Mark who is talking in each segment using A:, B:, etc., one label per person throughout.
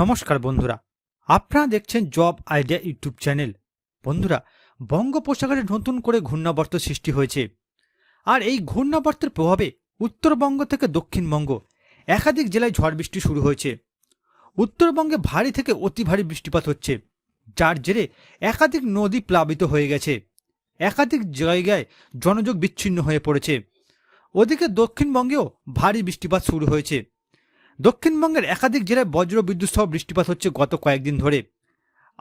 A: নমস্কার বন্ধুরা আপনারা দেখছেন জব আইডিয়া ইউটিউব চ্যানেল বন্ধুরা বঙ্গোপসাগরে নতুন করে ঘূর্ণাবর্ত সৃষ্টি হয়েছে আর এই ঘূর্ণাবর্তের প্রভাবে উত্তরবঙ্গ থেকে দক্ষিণবঙ্গ একাধিক জেলায় ঝড় বৃষ্টি শুরু হয়েছে উত্তরবঙ্গে ভারী থেকে অতি ভারী বৃষ্টিপাত হচ্ছে যার জেরে একাধিক নদী প্লাবিত হয়ে গেছে একাধিক জায়গায় জনযোগ বিচ্ছিন্ন হয়ে পড়েছে ওদিকে দক্ষিণবঙ্গেও ভারী বৃষ্টিপাত শুরু হয়েছে দক্ষিণবঙ্গের একাধিক জেলায় বজ্র বিদ্যুৎ সহ বৃষ্টিপাত হচ্ছে গত কয়েকদিন ধরে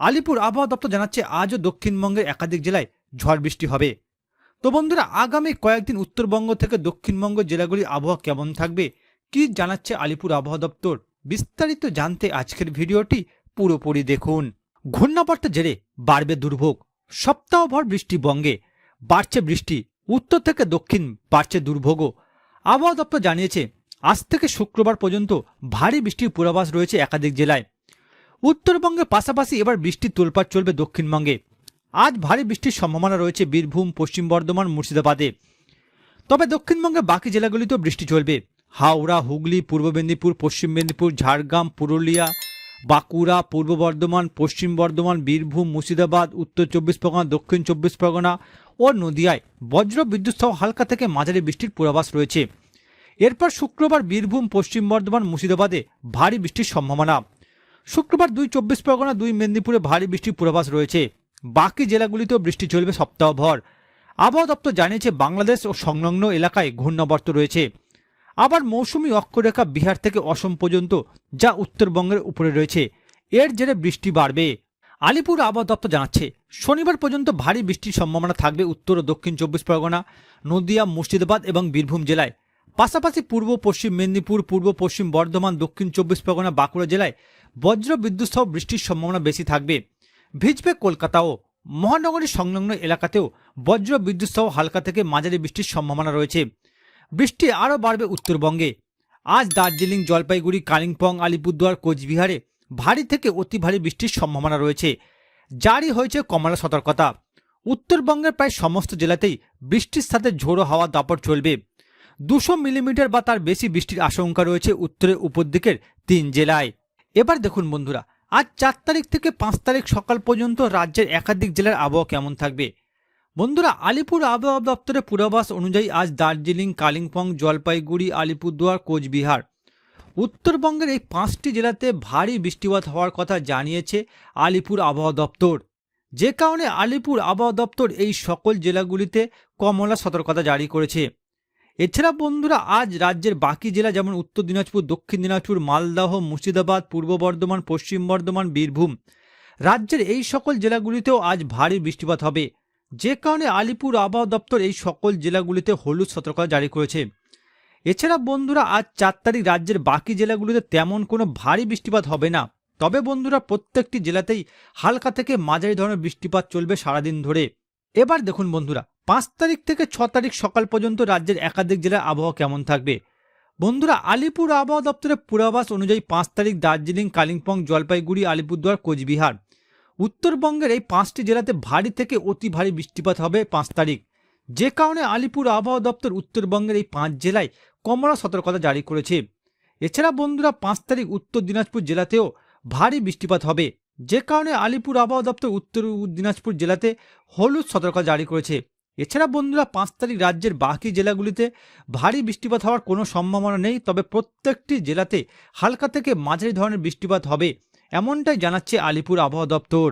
A: আলিপুর আবহাওয়া দপ্তর জানাচ্ছে আজও দক্ষিণবঙ্গের একাধিক জেলায় ঝড় বৃষ্টি হবে তো বন্ধুরা আগামী কয়েকদিন উত্তরবঙ্গ থেকে দক্ষিণবঙ্গ জেলাগুলির আবহাওয়া কেমন থাকবে কি জানাচ্ছে আলিপুর আবহাওয়া দপ্তর বিস্তারিত জানতে আজকের ভিডিওটি পুরোপুরি দেখুন ঘূর্ণাবর্তে জেরে বাড়বে দুর্ভোগ সপ্তাহভর বৃষ্টি বঙ্গে বাড়ছে বৃষ্টি উত্তর থেকে দক্ষিণ বাড়ছে দুর্ভোগও আবহাওয়া দপ্তর জানিয়েছে আজ থেকে শুক্রবার পর্যন্ত ভারী বৃষ্টির পূর্বাভাস রয়েছে একাধিক জেলায় উত্তরবঙ্গের পাশাপাশি এবার বৃষ্টির তোলপাট চলবে দক্ষিণবঙ্গে আজ ভারী বৃষ্টির সম্ভাবনা রয়েছে বীরভূম পশ্চিম বর্ধমান মুর্শিদাবাদে তবে দক্ষিণবঙ্গের বাকি জেলাগুলিতেও বৃষ্টি চলবে হাওড়া হুগলি পূর্ব মেদিনীপুর পশ্চিম মেদিনীপুর ঝাড়গ্রাম পুরুলিয়া বাঁকুড়া পূর্ব বর্ধমান পশ্চিম বর্ধমান বীরভূম মুর্শিদাবাদ উত্তর চব্বিশ পরগনা দক্ষিণ চব্বিশ পরগনা ও নদিয়ায় বজ্র বিদ্যুৎ সহ হালকা থেকে মাঝারি বৃষ্টির পূর্বাভাস রয়েছে এরপর শুক্রবার বীরভূম পশ্চিম বর্ধমান মুর্শিদাবাদে ভারী বৃষ্টির সম্ভাবনা শুক্রবার দুই চব্বিশ পরগনা দুই মেদিনীপুরে ভারী বৃষ্টির পূর্বাভাস রয়েছে বাকি জেলাগুলিতেও বৃষ্টি চলবে সপ্তাহভর আবহাওয়া দপ্তর জানিয়েছে বাংলাদেশ ও সংলগ্ন এলাকায় ঘূর্ণাবর্ত রয়েছে আবার মৌসুমি অক্ষরেখা বিহার থেকে অসম পর্যন্ত যা উত্তরবঙ্গের উপরে রয়েছে এর জেরে বৃষ্টি বাড়বে আলিপুর আবহাওয়া দপ্তর জানাচ্ছে শনিবার পর্যন্ত ভারী বৃষ্টির সম্ভাবনা থাকবে উত্তর ও দক্ষিণ চব্বিশ পরগনা নদিয়া মুর্শিদাবাদ এবং বীরভূম জেলায় পাশাপাশি পূর্ব পশ্চিম মেদিনীপুর পূর্ব পশ্চিম বর্ধমান দক্ষিণ চব্বিশ পরগনা বাঁকুড়া জেলায় বজ্র বিদ্যুৎ সহ বৃষ্টির সম্ভাবনা বেশি থাকবে ভিজবে কলকাতাও মহানগরীর সংলগ্ন এলাকাতেও বজ্র বিদ্যুৎ সহ হালকা থেকে মাঝারি বৃষ্টির সম্ভাবনা রয়েছে বৃষ্টি আরও বাড়বে উত্তরবঙ্গে আজ দার্জিলিং জলপাইগুড়ি কালিম্পং আলিপুরদুয়ার কোচবিহারে ভারী থেকে অতি ভারী বৃষ্টির সম্ভাবনা রয়েছে জারি হয়েছে কমলা সতর্কতা উত্তরবঙ্গের প্রায় সমস্ত জেলাতেই বৃষ্টির সাথে ঝোড়ো হাওয়া দাপট চলবে দুশো মিলিমিটার বা তার বেশি বৃষ্টির আশঙ্কা রয়েছে উত্তরের উপর দিকের তিন জেলায় এবার দেখুন বন্ধুরা আজ চার তারিখ থেকে পাঁচ তারিখ সকাল পর্যন্ত রাজ্যের একাধিক জেলার আবহাওয়া কেমন থাকবে বন্ধুরা আলিপুর আবহাওয়া দপ্তরের পূর্বাভাস অনুযায়ী আজ দার্জিলিং কালিম্পং জলপাইগুড়ি আলিপুরদুয়ার কোচবিহার উত্তরবঙ্গের এই পাঁচটি জেলাতে ভারী বৃষ্টিপাত হওয়ার কথা জানিয়েছে আলিপুর আবহাওয়া দপ্তর যে কারণে আলিপুর আবহাওয়া দপ্তর এই সকল জেলাগুলিতে কমলা সতর্কতা জারি করেছে এছাড়া বন্ধুরা আজ রাজ্যের বাকি জেলা যেমন উত্তর দিনাজপুর দক্ষিণ দিনাজপুর মালদহ মুর্শিদাবাদ পূর্ব বর্ধমান পশ্চিম বর্ধমান বীরভূম রাজ্যের এই সকল জেলাগুলিতেও আজ ভারী বৃষ্টিপাত হবে যে কারণে আলিপুর আবহাওয়া দপ্তর এই সকল জেলাগুলিতে হলুদ সতর্কতা জারি করেছে এছাড়া বন্ধুরা আজ চার তারিখ রাজ্যের বাকি জেলাগুলিতে তেমন কোনো ভারী বৃষ্টিপাত হবে না তবে বন্ধুরা প্রত্যেকটি জেলাতেই হালকা থেকে মাঝারি ধরনের বৃষ্টিপাত চলবে সারাদিন ধরে এবার দেখুন বন্ধুরা পাঁচ তারিখ থেকে ছ তারিখ সকাল পর্যন্ত রাজ্যের একাধিক জেলার আবহাওয়া কেমন থাকবে বন্ধুরা আলিপুর আবহাওয়া দপ্তরের পূর্বাভাস অনুযায়ী পাঁচ তারিখ দার্জিলিং কালিম্পং জলপাইগুড়ি আলিপুরদুয়ার কোচবিহার উত্তরবঙ্গের এই পাঁচটি জেলাতে ভারী থেকে অতি ভারী বৃষ্টিপাত হবে পাঁচ তারিখ যে কারণে আলিপুর আবহাওয়া দপ্তর উত্তরবঙ্গের এই পাঁচ জেলায় কমলা সতর্কতা জারি করেছে এছাড়া বন্ধুরা পাঁচ তারিখ উত্তর দিনাজপুর জেলাতেও ভারী বৃষ্টিপাত হবে যে কারণে আলিপুর আবহাওয়া দপ্তর উত্তর দিনাজপুর জেলাতে হলুদ সতর্কতা জারি করেছে এছাড়া বন্ধুরা পাঁচ তারিখ রাজ্যের বাকি জেলাগুলিতে ভারী বৃষ্টিপাত হওয়ার কোনো সম্ভাবনা নেই তবে প্রত্যেকটি জেলাতে হালকা থেকে মাঝারি ধরনের বৃষ্টিপাত হবে এমনটাই জানাচ্ছে আলিপুর আবহাওয়া দপ্তর